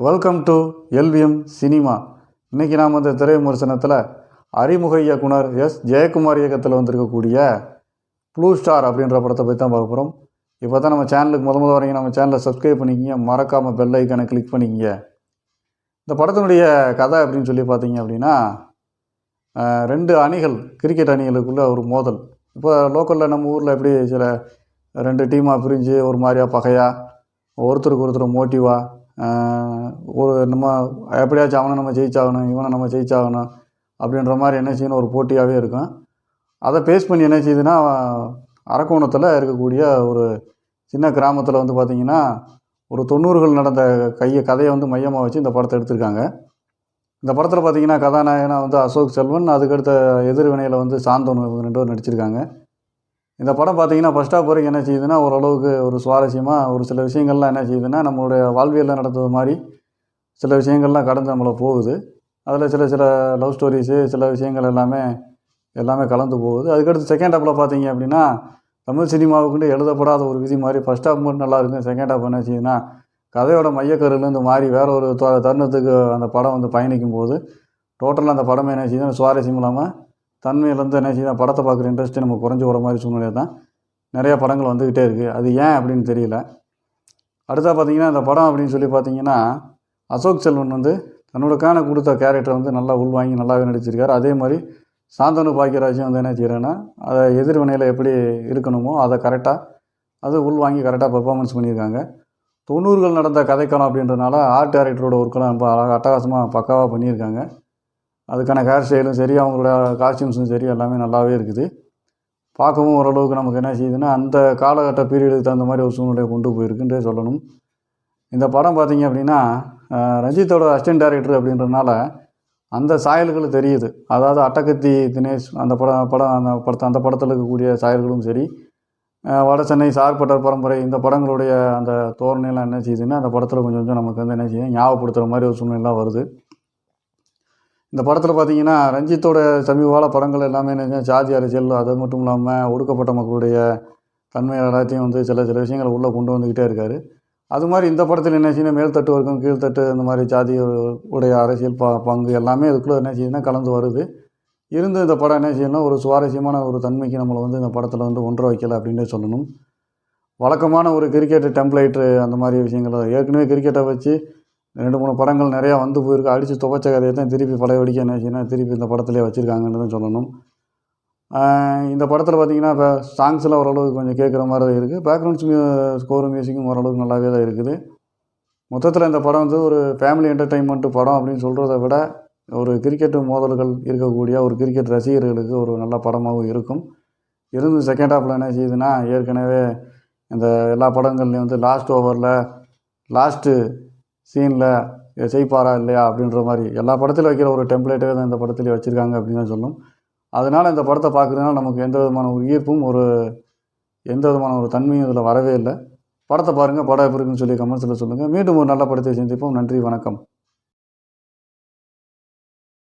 Welcome to LVM cinema இன்றைக்கி நாம் இந்த திரை விமர்சனத்தில் அறிமுக இயக்குனர் எஸ். ஜெயக்குமார் இயக்கத்தில் வந்திருக்கக்கூடிய ப்ளூ ஸ்டார் அப்படின்ற படத்தை பற்றி தான் பார்க்க போகிறோம் இப்போ தான் நம்ம சேனலுக்கு முத முத வரீங்க நம்ம சேனலை சப்ஸ்கிரைப் பண்ணிக்கிங்க. மறக்காமல் பெல் ஐக்கானை கிளிக் பண்ணிக்கிங்க. இந்த படத்தினுடைய கதை அப்படின்னு சொல்லி பார்த்தீங்க அப்படின்னா ரெண்டு அணிகள் கிரிக்கெட் அணிகளுக்குள்ளே ஒரு மோதல். இப்போ லோக்கலில் நம்ம ஊரில் எப்படி சில ரெண்டு டீமாக பிரிஞ்சு ஒரு மாதிரியா பகையாக ஒருத்தருக்கு ஒருத்தர் மோட்டிவாக ஒரு நம்ம எப்படியாச்சும் அவனை நம்ம ஜெயிச்சாகணும் இவனை நம்ம ஜெயிச்சாகணும் அப்படின்ற மாதிரி என்ன செய்யணும் ஒரு போட்டியாகவே இருக்கும். அதை பேஸ் பண்ணி என்ன செய்யுதுன்னா அரக்கோணத்தில் இருக்கக்கூடிய ஒரு சின்ன கிராமத்தில் வந்து பார்த்திங்கன்னா ஒரு தொண்ணூறுகள் நடந்த கையை கதையை வந்து மையமாக வச்சு இந்த படத்தை எடுத்திருக்காங்க. இந்த படத்தில் பார்த்திங்கன்னா கதாநாயகனாக வந்து அசோக் செல்வன் அதுக்கடுத்த எதிர்வினையில் வந்து சாந்தோன் இவங்க ரெண்டு பேரும் நடிச்சிருக்காங்க. இந்த படம் பார்த்தீங்கன்னா ஃபஸ்ட் ஆஃப் வரைக்கும் என்ன செய்யுதுன்னா ஓரளவுக்கு ஒரு சுவாரஸ்யமாக ஒரு சில விஷயங்கள்லாம் என்ன செய்யுதுன்னா நம்மளுடைய வாழ்வியலில் நடந்தது மாதிரி சில விஷயங்கள்லாம் கடந்து நம்மளை போகுது. அதில் சில சில லவ் ஸ்டோரிஸு சில விஷயங்கள் எல்லாமே எல்லாமே கலந்து போகுது. அதுக்கடுத்து செகண்ட் ஹாப்பில் பார்த்தீங்க அப்படின்னா தமிழ் சினிமாவுக்குண்டு எழுதப்படாத ஒரு விதி மாதிரி ஃபஸ்ட் ஹாஃப் மட்டும் நல்லா இருக்கும் செகண்ட் ஹாஃப் என்ன செய்யுதுன்னா கதையோட மையக்கருலேருந்து மாறி வேற ஒரு த- தருணத்துக்கு அந்த படம் வந்து பயணிக்கும் போது டோட்டலாக அந்த படமே என்ன செய்யுதுன்னா சுவாரஸ்யம் இல்லாமல் தன்மையிலேருந்து என்ன செய்யுது? படத்தை பார்க்குற இன்ட்ரெஸ்ட்டு நமக்கு குறைஞ்சி வர மாதிரி சூழ்நிலை தான் நிறையா படங்கள் வந்துக்கிட்டே இருக்குது அது ஏன் அப்படின்னு தெரியல. அடுத்தா பார்த்தீங்கன்னா இந்த படம் அப்படின்னு சொல்லி பார்த்தீங்கன்னா அசோக் செல்வன் வந்து தன்னோடக்கான கொடுத்த கேரக்டரை வந்து நல்லா உள்வாங்கி நல்லாவே நடிச்சிருக்காரு. அதே மாதிரி சாந்தனு பாக்கியராஜும் வந்து என்ன செய்கிறேன்னா அதை எதிர்வினையில் எப்படி இருக்கணுமோ அதை கரெக்டாக அது உள்வாங்கி கரெக்டாக பெர்ஃபார்மன்ஸ் பண்ணியிருக்காங்க. தொண்ணூறுகள் நடந்த கதைக்களம் அப்படின்றனால ஆர்ட் டேரக்டரோட ஒர்க்கெலாம் ரொம்ப அழகாக அட்டகாசமாக பக்காவாக பண்ணியிருக்காங்க. அதுக்கான ஹேர் ஸ்டைலும் சரி அவங்களோட காஸ்டியூம்ஸும் சரி எல்லாமே நல்லாவே இருக்குது. பார்க்கவும் ஓரளவுக்கு நமக்கு என்ன செய்யுதுன்னா அந்த காலகட்ட பீரியடுக்கு தகுந்த மாதிரி ஒரு சூழ்நிலையை கொண்டு போயிருக்குன்றே சொல்லணும். இந்த படம் பார்த்தீங்க அப்படின்னா ரஞ்சித்தோட அசிஸ்டன்ட் டைரக்டர் அப்படின்றனால அந்த சாயல்கள் தெரியுது. அதாவது அட்டகத்தி தினேஷ் அந்த படம் படம் அந்த படத்தை அந்த படத்தில் இருக்கக்கூடிய சாயல்களும் சரி வட சென்னை சார்பட்டர் பரம்பரை இந்த படங்களுடைய அந்த தோரணையெல்லாம் என்ன செய்யுதுன்னா அந்த படத்தில் கொஞ்சம் கொஞ்சம் நமக்கு வந்து என்ன செய்யும் ஞாபகப்படுத்துகிற மாதிரி ஒரு சூழ்நிலாம் வருது. இந்த படத்தில் பார்த்தீங்கன்னா ரஞ்சித்தோட சமீபகால படங்கள் எல்லாமே என்ன ஜாதி அரசியல் அது மட்டும் இல்லாமல் ஒடுக்கப்பட்ட மக்களுடைய தன்மை எல்லாத்தையும் வந்து சில சில விஷயங்களை உள்ளே கொண்டு வந்துக்கிட்டே இருக்காரு. அது மாதிரி இந்த படத்தில் என்ன செய்யணும்? மேல்தட்டு வர்க்கம் கீழ்த்தட்டு இந்த மாதிரி ஜாதி உடைய அரசியல் ப பங்கு எல்லாமே அதுக்குள்ளே என்ன செய்யுதுன்னா கலந்து வருது. இருந்து இந்த படம் என்ன செய்யணும் ஒரு சுவாரஸ்யமான ஒரு தன்மைக்கு நம்மளை வந்து இந்த படத்தில் வந்து ஒன்றை வைக்கலை அப்படின்னே சொல்லணும். வழக்கமான ஒரு கிரிக்கெட்டு டெம்ப்ளேட்டு அந்த மாதிரி விஷயங்களை ஏற்கனவே கிரிக்கெட்டை வச்சு ரெண்டு மூணு படங்கள் நிறையா வந்து போயிருக்கு. அடித்து துவைச்ச கதையை தான் திருப்பி படையடிக்க என்ன செய்யணும்? திருப்பி இந்த படத்திலே வச்சுருக்காங்கன்னு தான் சொல்லணும். இந்த படத்தில் பார்த்தீங்கன்னா இப்போ சாங்ஸ்லாம் ஓரளவுக்கு கொஞ்சம் கேட்குற மாதிரி தான் இருக்குது பேக்ரவுண்ட்ஸ் மியூ ஸ்கோர் மியூசிக்கும் ஓரளவுக்கு நல்லாவே தான் இருக்குது. மொத்தத்தில் இந்த படம் வந்து ஒரு ஃபேமிலி என்டர்டெயின்மெண்ட்டு படம் அப்படின்னு சொல்கிறத விட ஒரு கிரிக்கெட் மோதல்கள் இருக்கக்கூடிய ஒரு கிரிக்கெட் ரசிகர்களுக்கு ஒரு நல்ல படமாகவும் இருக்கும். இருந்து செகண்ட் ஹாஃபில் என்ன செய்யுதுன்னா ஏற்கனவே இந்த எல்லா படங்கள்லேயும் வந்து லாஸ்ட் ஓவரில் லாஸ்ட்டு சீனில் செய்ப்பாரா இல்லையா அப்படின்ற மாதிரி எல்லா படத்திலும் வைக்கிற ஒரு டெம்ப்ளேட்டே தான் இந்த படத்துலேயே வச்சுருக்காங்க அப்படின்னு தான் அதனால் இந்த படத்தை பார்க்குறதுனால நமக்கு எந்த விதமான ஒரு ஈர்ப்பும் ஒரு எந்த விதமான ஒரு தன்மையும் இதில் வரவே இல்லை. படத்தை பாருங்கள் படம் எப்படி இருக்குன்னு சொல்லி கமெண்ட்ஸில் சொல்லுங்கள் மீண்டும் ஒரு நல்ல படத்தை சந்திப்போம். நன்றி வணக்கம்.